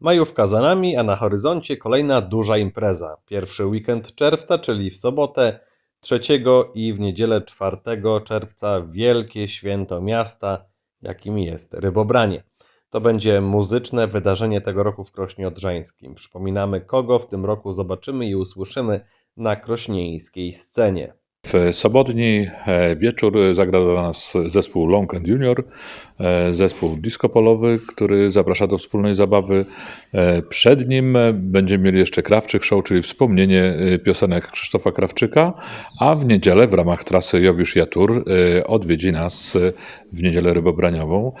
Majówka za nami, a na horyzoncie kolejna duża impreza. Pierwszy weekend czerwca, czyli w sobotę 3 i w niedzielę 4 czerwca wielkie święto miasta, jakim jest Rybobranie. To będzie muzyczne wydarzenie tego roku w Krośnie Odrzańskim. Przypominamy, kogo w tym roku zobaczymy i usłyszymy na krośnieńskiej scenie. W sobotni e, wieczór zagra do nas zespół Long and Junior, e, zespół disco polowy, który zaprasza do wspólnej zabawy. E, Przed nim będziemy mieli jeszcze Krawczyk Show, czyli wspomnienie piosenek Krzysztofa Krawczyka, a w niedzielę w ramach trasy Jowisz Jatur odwiedzi nas w niedzielę rybobraniową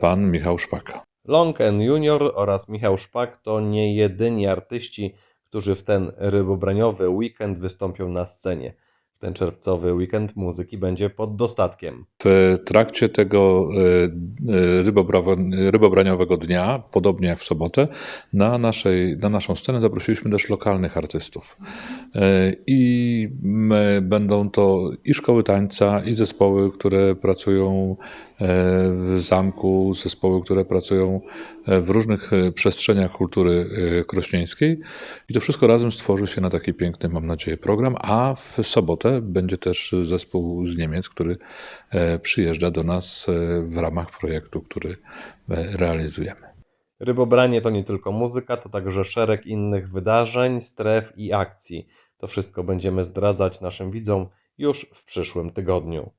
pan Michał Szpaka. Long N Junior oraz Michał Szpak to nie jedyni artyści, którzy w ten rybobraniowy weekend wystąpią na scenie. Ten czerwcowy weekend muzyki będzie pod dostatkiem. W trakcie tego e, e, rybobraniowego dnia, podobnie jak w sobotę, na, naszej, na naszą scenę zaprosiliśmy też lokalnych artystów. E, I będą to i szkoły tańca, i zespoły, które pracują w zamku, zespoły, które pracują w różnych przestrzeniach kultury krośnieńskiej. I to wszystko razem stworzy się na taki piękny, mam nadzieję, program. A w sobotę będzie też zespół z Niemiec, który przyjeżdża do nas e, w ramach projektu, który e, realizujemy. Rybobranie to nie tylko muzyka, to także szereg innych wydarzeń, stref i akcji. To wszystko będziemy zdradzać naszym widzom już w przyszłym tygodniu.